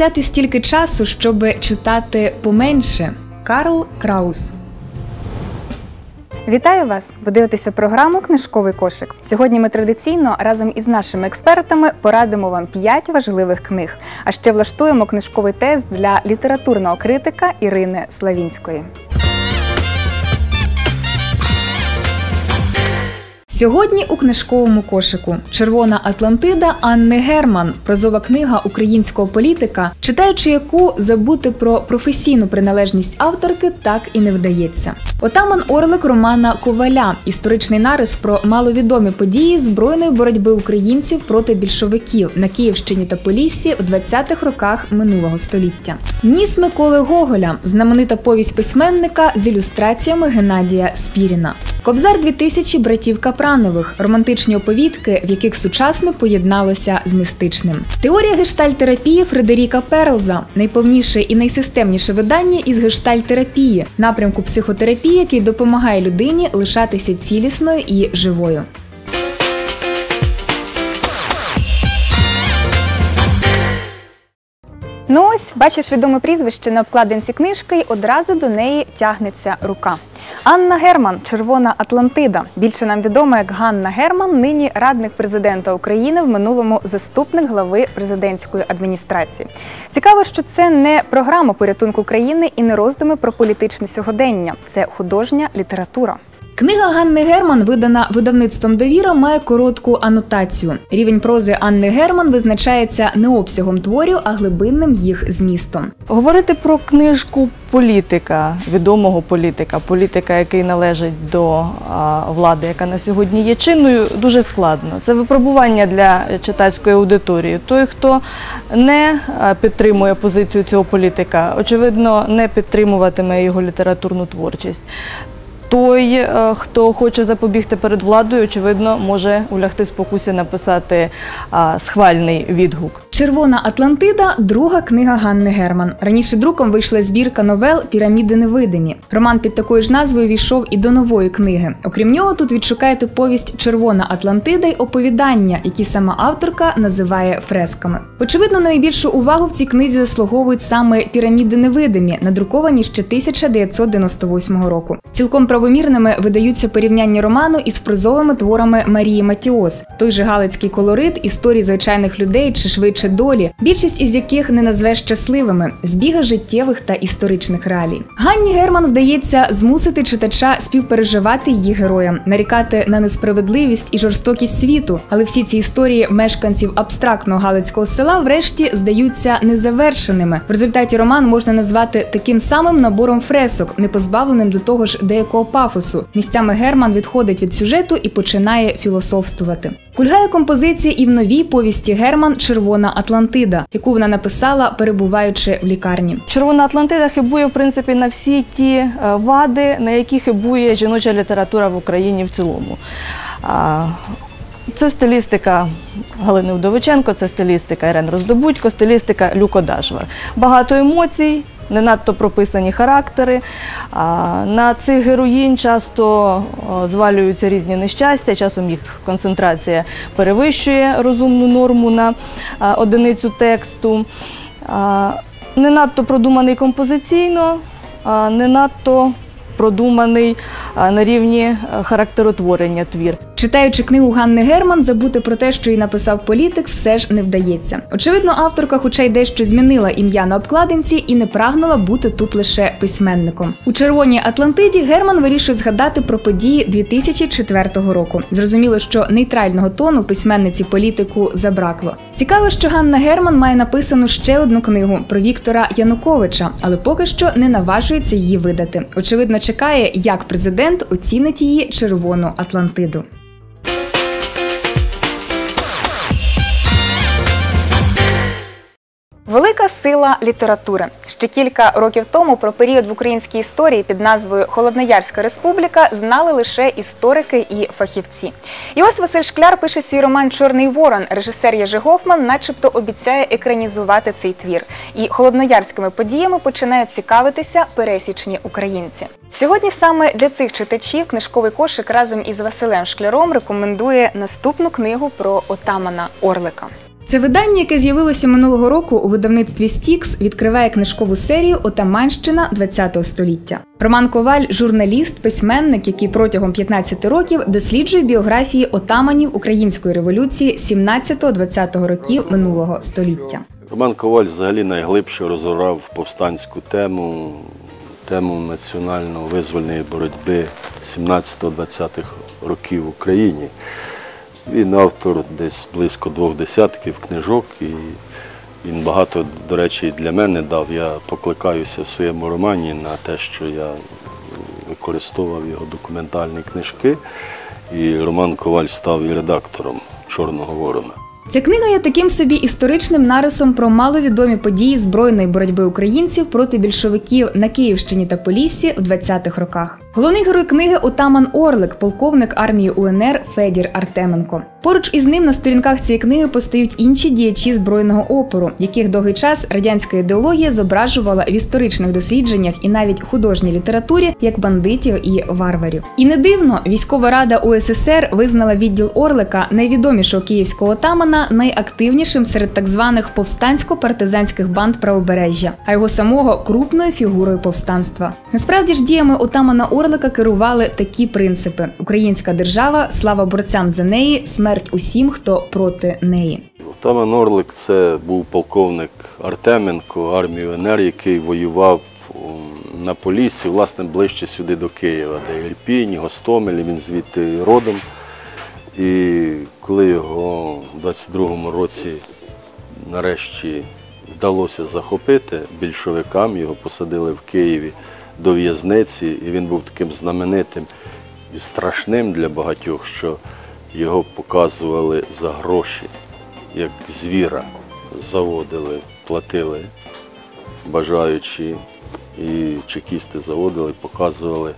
Взяти стільки часу, щоб читати поменше? Карл Краус. Вітаю вас! Ви дивитеся програму Книжковий кошик. Сьогодні ми традиційно разом із нашими експертами порадимо вам 5 важливих книг. А ще влаштуємо книжковий тест для літературного критика Ірини Славінської. Сьогодні у книжковому кошику Червона Атлантида Анни Герман, прозова книга українського політика, читаючи яку забути про професійну приналежність авторки так і не вдається. Отаман Орлик Романа Коваля, історичний нарис про маловідомі події збройної боротьби українців проти більшовиків на Київщині та Поліссі в 20-х роках минулого століття. Ніс Миколи Гоголя, знаменита повість письменника з ілюстраціями Геннадія Спіріна. Кобзар 2000 братів Капранових романтичні оповідки, в яких сучасне поєдналося з містичним. Теорія гештальтерапії Фредеріка Перлза найповніше і найсистемніше видання із гештальтерапії, напрямку психотерапії, який допомагає людині лишатися цілісною і живою. Ну ось, бачиш відоме прізвище на обкладинці книжки, і одразу до неї тягнеться рука. Анна Герман, Червона Атлантида. Більше нам відома як Ганна Герман, нині радник президента України в минулому заступник глави президентської адміністрації. Цікаво, що це не програма порятунку країни і не роздуми про політичне сьогодення. Це художня література. Книга Ганни Герман, видана видавництвом довіра, має коротку анотацію. Рівень прози Анни Герман визначається не обсягом творів, а глибинним їх змістом. Говорити про книжку політика, відомого політика, політика, який належить до влади, яка на сьогодні є чинною, дуже складно. Це випробування для читацької аудиторії. Той, хто не підтримує позицію цього політика, очевидно, не підтримуватиме його літературну творчість. Той, е, хто хоче запобігти перед владою, очевидно, може улягти спокусі написати схвальний відгук. Червона Атлантида друга книга Ганни Герман. Раніше друком вийшла збірка новел Піраміди невидимі. Роман під такою ж назвою війшов і до нової книги. Окрім нього, тут відшукаєте повість Червона Атлантида й оповідання, які сама авторка називає фресками. Очевидно, найбільшу увагу в цій книзі заслуговують саме піраміди невидимі, надруковані ще 1998 року. Цілком правомірними видаються порівняння роману із прозовими творами Марії Матіос, той же галицький колорит, історії звичайних людей чи швидше долі, більшість із яких не назвеш щасливими, збіга життєвих та історичних реалій. Ганні Герман вдається змусити читача співпереживати її героям, нарікати на несправедливість і жорстокість світу, але всі ці історії мешканців абстрактного галицького села, врешті, здаються незавершеними. В результаті роман можна назвати таким самим набором фресок, не позбавленим до того ж деякого пафосу. Місцями Герман відходить від сюжету і починає філософствувати. Кульгає композиція і в новій повісті Герман Червона Атлантида, яку вона написала, перебуваючи в лікарні. Червона Атлантида хибує в принципі на всі ті е, вади, на які хибує жіноча література в Україні в цілому. Це стилістика Галини Вдовиченко, це стилістика Ірен Роздобудько, стилістика Люко Дашвар. Багато емоцій, не надто прописані характери. На цих героїнь часто звалюються різні нещастя, часом їх концентрація перевищує розумну норму на одиницю тексту. Не надто продуманий композиційно, не надто продуманий на рівні е, характеротворення твір. Читаючи книгу Ганни Герман, забути про те, що її написав політик, все ж не вдається. Очевидно, авторка, хоча й дещо змінила ім'я на обкладинці і не прагнула бути тут лише письменником. У червоній Атлантиді Герман вирішує згадати про події 2004 року. Зрозуміло, що нейтрального тону письменниці політику забракло. Цікаво, що Ганна Герман має написану ще одну книгу про Віктора Януковича, але поки що не наважується її видати. Очевидно, чекає, як президент оцінить її червону Атлантиду. Сила літератури. Ще кілька років тому про період в українській історії під назвою Холодноярська республіка знали лише історики і фахівці. І ось Василь Шкляр пише свій роман Чорний Ворон. Режисер Єжи Гофман, начебто, обіцяє екранізувати цей твір. І холодноярськими подіями починають цікавитися пересічні українці. Сьогодні саме для цих читачів книжковий кошик разом із Василем Шкляром рекомендує наступну книгу про отамана Орлика. Це видання, яке з'явилося минулого року у видавництві Стікс, відкриває книжкову серію Отаманщина ХХ століття. Роман Коваль журналіст, письменник, який протягом 15 років досліджує біографії отаманів української революції 17-20 років минулого століття. Роман Коваль взагалі найглибше розгорав повстанську тему, тему національно-визвольної боротьби 17-20 років в Україні. Він автор десь близько двох десятків книжок, і він багато, до речі, для мене дав. Я покликаюся в своєму романі на те, що я використовував його документальні книжки, і Роман Коваль став і редактором Чорного Ворона. Ця книга є таким собі історичним нарисом про маловідомі події збройної боротьби українців проти більшовиків на Київщині та Поліссі в 20-х роках. Головний герой книги Отаман Орлик, полковник армії УНР Федір Артеменко. Поруч із ним на сторінках цієї книги постають інші діячі збройного опору, яких довгий час радянська ідеологія зображувала в історичних дослідженнях і навіть художній літературі як бандитів і варварів. І не дивно, військова рада УССР визнала відділ Орлика найвідомішого київського отамана найактивнішим серед так званих повстансько-партизанських банд правобережжя, а його самого крупною фігурою повстанства. Насправді ж діями отамана Орлика керували такі принципи: українська держава, слава борцям за неї, смерть усім, хто проти неї. Отаман Орлик це був полковник Артеменко армії УНР, який воював на Поліссі, власне, ближче сюди до Києва, де Ірпінь, Гостомель, він звідти родом. І коли його в 22-му році нарешті вдалося захопити більшовикам, його посадили в Києві до в'язниці, і він був таким знаменитим і страшним для багатьох, що його показували за гроші, як звіра заводили, платили бажаючи. і чекісти заводили, показували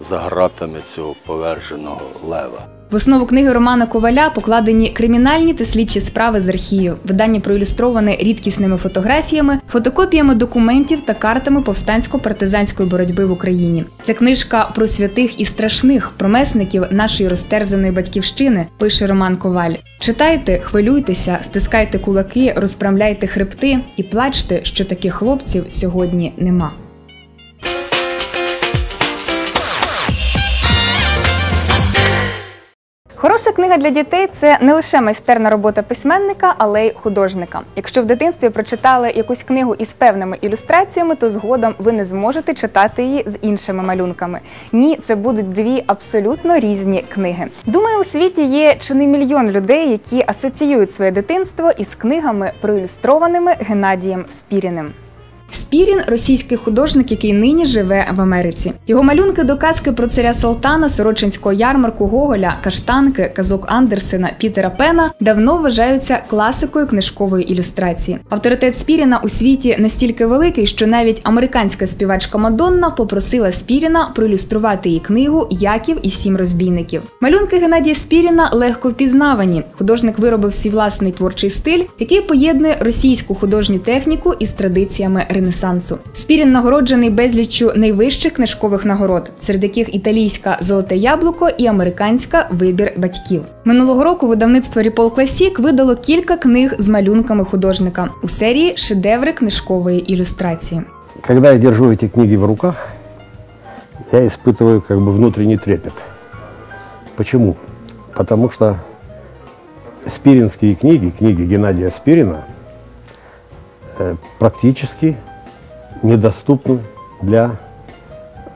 за гратами цього поверженого лева. В основу книги Романа Коваля покладені кримінальні та слідчі справи з архівів. Видання проілюстроване рідкісними фотографіями, фотокопіями документів та картами повстансько-партизанської боротьби в Україні. Це книжка про святих і страшних промесників нашої розтерзаної батьківщини, пише Роман Коваль. Читайте, хвилюйтеся, стискайте кулаки, розправляйте хребти і плачте, що таких хлопців сьогодні нема. Хороша книга для дітей це не лише майстерна робота письменника, але й художника. Якщо в дитинстві прочитали якусь книгу із певними ілюстраціями, то згодом ви не зможете читати її з іншими малюнками. Ні, це будуть дві абсолютно різні книги. Думаю, у світі є чи не мільйон людей, які асоціюють своє дитинство із книгами, проілюстрованими Геннадієм Спіріним. Спірін російський художник, який нині живе в Америці. Його малюнки до казки про царя Салтана, Сорочинського ярмарку Гоголя, Каштанки, казок Андерсена, Пітера Пена давно вважаються класикою книжкової ілюстрації. Авторитет Спіріна у світі настільки великий, що навіть американська співачка Мадонна попросила Спіріна проілюструвати її книгу Яків і сім розбійників. Малюнки Геннадія Спіріна легко впізнавані. Художник виробив свій власний творчий стиль, який поєднує російську художню техніку із традиціями Ренесансу. Спірін нагороджений безліччю найвищих книжкових нагород, серед яких італійська Золоте яблуко і американська Вибір батьків. Минулого року видавництво Ріпол Класік видало кілька книг з малюнками художника у серії Шедеври книжкової ілюстрації. Когда я держу эти книги в руках, я испытываю как бы внутренний трепет. Почему? Потому что спиринские книги, книги Геннадия Спирина, э, практически недоступны для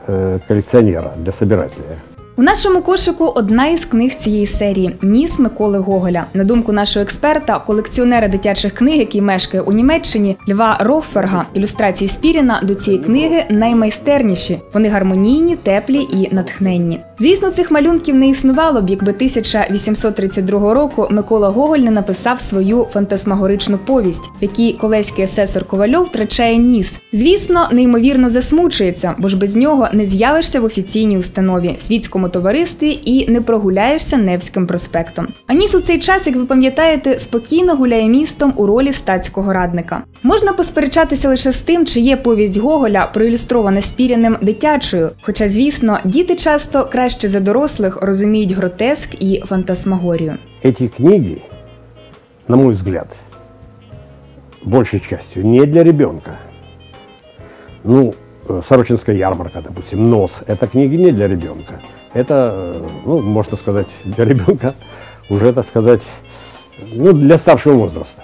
э, коллекционера, для собирателя. У нашому кошику одна із книг цієї серії Ніс Миколи Гоголя. На думку нашого експерта, колекціонера дитячих книг, який мешкає у Німеччині, Льва Рофферга, ілюстрації Спіріна до цієї книги наймайстерніші. Вони гармонійні, теплі і натхненні. Звісно, цих малюнків не існувало б, якби 1832 року Микола Гоголь не написав свою фантасмагоричну повість, в якій колеський асесор Ковальов втрачає ніс. Звісно, неймовірно засмучується, бо ж без нього не з'явишся в офіційній установі, світському товаристві і не прогуляєшся Невським проспектом. А ніс у цей час, як ви пам'ятаєте, спокійно гуляє містом у ролі статського радника. Можна посперечатися лише з тим, чи є повість Гоголя проілюстрована спіряним дитячою. Хоча, звісно, діти часто краще за дорослих розуміють гротеск і фантасмагорію. Эти книги, на мой взгляд, большей частью не для ребенка. Ну, э, Сорочинская ярмарка, допустим, «Нос» – это книги не для ребенка. Это, э, ну, можно сказать, для ребенка уже, так сказать, ну, для старшего возраста.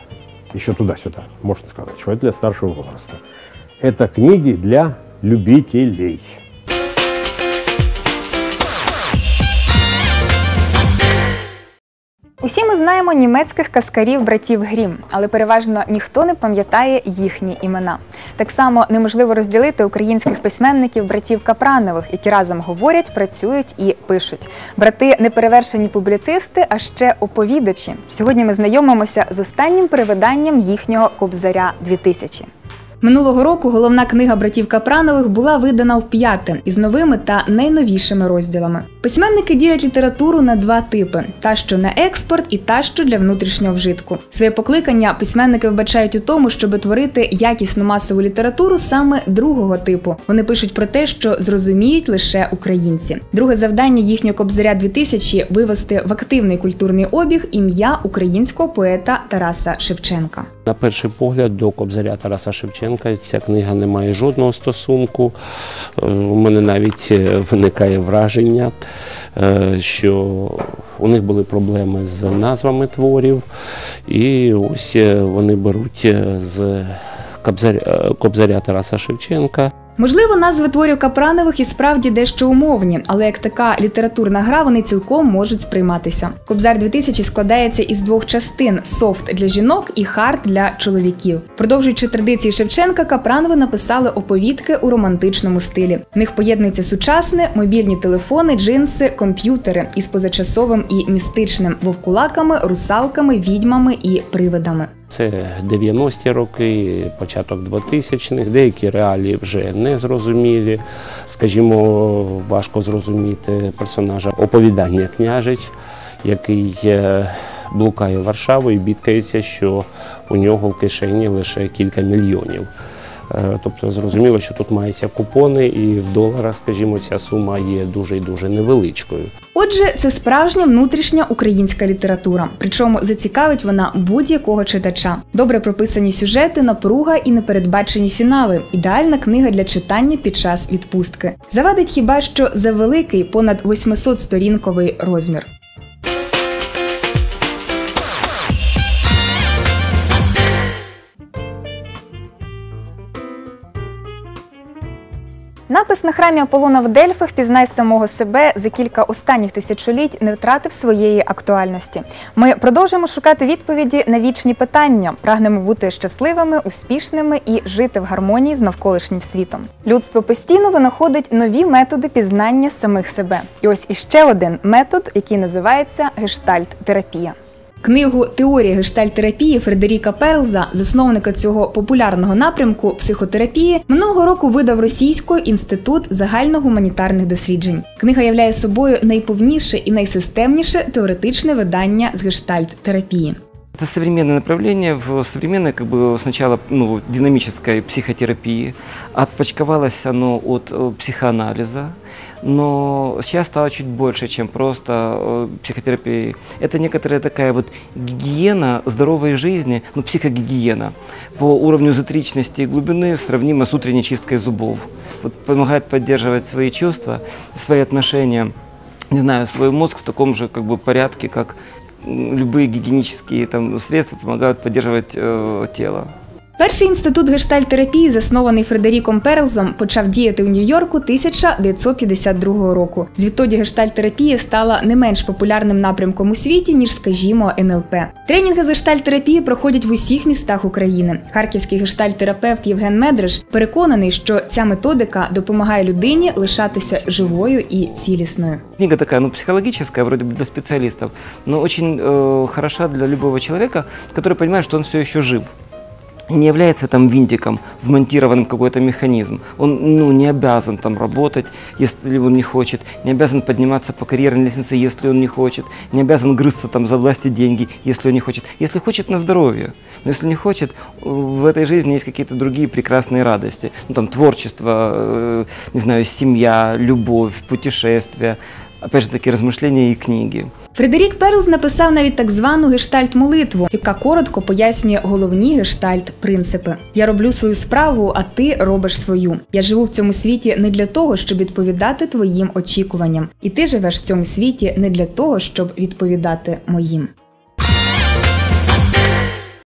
Еще туда-сюда, можно сказать, что это для старшего возраста. Это книги для любителей. Усі ми знаємо німецьких казкарів братів Грім, але переважно ніхто не пам'ятає їхні імена. Так само неможливо розділити українських письменників братів Капранових, які разом говорять, працюють і пишуть. Брати неперевершені публіцисти, а ще оповідачі. Сьогодні ми знайомимося з останнім перевиданням їхнього Кобзаря 2000. Минулого року головна книга братів Капранових була видана вп'яте із новими та найновішими розділами. Письменники ділять літературу на два типи: та, що на експорт, і та, що для внутрішнього вжитку. Своє покликання письменники вбачають у тому, щоб творити якісну масову літературу саме другого типу. Вони пишуть про те, що зрозуміють лише українці. Друге завдання їхнього кобзаря 2000 – вивести в активний культурний обіг ім'я українського поета Тараса Шевченка. На перший погляд до Кобзаря Тараса Шевченка ця книга не має жодного стосунку. Е, У мене навіть е, виникає враження, е, що у них були проблеми з назвами творів, і ось вони беруть з Кобзаря Тараса Шевченка. Можливо, назви творів Капранових і справді дещо умовні, але як така літературна гра вони цілком можуть сприйматися. Кобзар 2000 складається із двох частин: софт для жінок і хард для чоловіків. Продовжуючи традиції Шевченка, Капранови написали оповідки у романтичному стилі. В них поєднується сучасне, мобільні телефони, джинси, комп'ютери із позачасовим і містичним вовкулаками, русалками, відьмами і привидами. Це 90-ті роки, початок 2000-х, деякі реалії вже не зрозумілі. Скажімо, важко зрозуміти персонажа оповідання княжич, який е, блукає Варшаву і бідкається, що у нього в кишені лише кілька мільйонів. Е, Тобто зрозуміло, що тут маються купони, і в доларах, скажімо, ця сума є дуже і дуже невеличкою. Отже, це справжня внутрішня українська література. Причому зацікавить вона будь-якого читача. Добре прописані сюжети, напруга і непередбачені фінали. Ідеальна книга для читання під час відпустки. Завадить хіба що завеликий понад 800 сторінковий розмір. Напис на храмі Аполлона в Дельфах «Пізнай самого себе за кілька останніх тисячоліть не втратив своєї актуальності. Ми продовжуємо шукати відповіді на вічні питання, прагнемо бути щасливими, успішними і жити в гармонії з навколишнім світом. Людство постійно винаходить нові методи пізнання самих себе. І ось іще один метод, який називається гештальт-терапія. Книгу Теорія гештальтерапії Фредеріка Перлза, засновника цього популярного напрямку психотерапії, минулого року видав Російський інститут загальногуманітарних досліджень. Книга являє собою найповніше і найсистемніше теоретичне видання з гештальт-терапії. Это современное направление в современной, как бы сначала ну, динамической психотерапии. Отпочковалось оно от э, психоанализа, но сейчас стало чуть больше, чем просто э, психотерапией. Это некоторая такая вот гигиена здоровой жизни, ну, психогигиена по уровню эзотеричности и глубины сравнима с утренней чисткой зубов. Вот помогает поддерживать свои чувства, свои отношения не знаю, свой мозг в таком же как бы порядке, как любые гигиенические там, средства помогают поддерживать э, тело. Перший інститут гештальтерапії, заснований Фредеріком Перлзом, почав діяти у Нью-Йорку 1952 року. Звідтоді гештальтерапія стала не менш популярним напрямком у світі, ніж, скажімо, НЛП. Тренінги з гештальтерапії проходять в усіх містах України. Харківський гештальтерапевт Євген Медреш переконаний, що ця методика допомагає людині лишатися живою і цілісною. Книга такая, ну, психологическая, вроде бы для специалистов, но очень э, хороша для любого человека, который понимает, что он все еще жив. Не является там винтиком, вмонтированным какой-то механизм. Он ну, не обязан там работать, если он не хочет, не обязан подниматься по карьерной лестнице, если он не хочет, не обязан грызться там за власти деньги, если он не хочет. Если хочет, на здоровье. Но если не хочет, в этой жизни есть какие-то другие прекрасные радости. Ну, там, творчество, э, не знаю, семья, любовь, путешествия, опять же таки, розмишлення і книги. Фредерік Перлз написав навіть так звану гештальт-молитву, яка коротко пояснює головні гештальт-принципи. Я роблю свою справу, а ти робиш свою. Я живу в цьому світі не для того, щоб відповідати твоїм очікуванням, і ти живеш в цьому світі не для того, щоб відповідати моїм.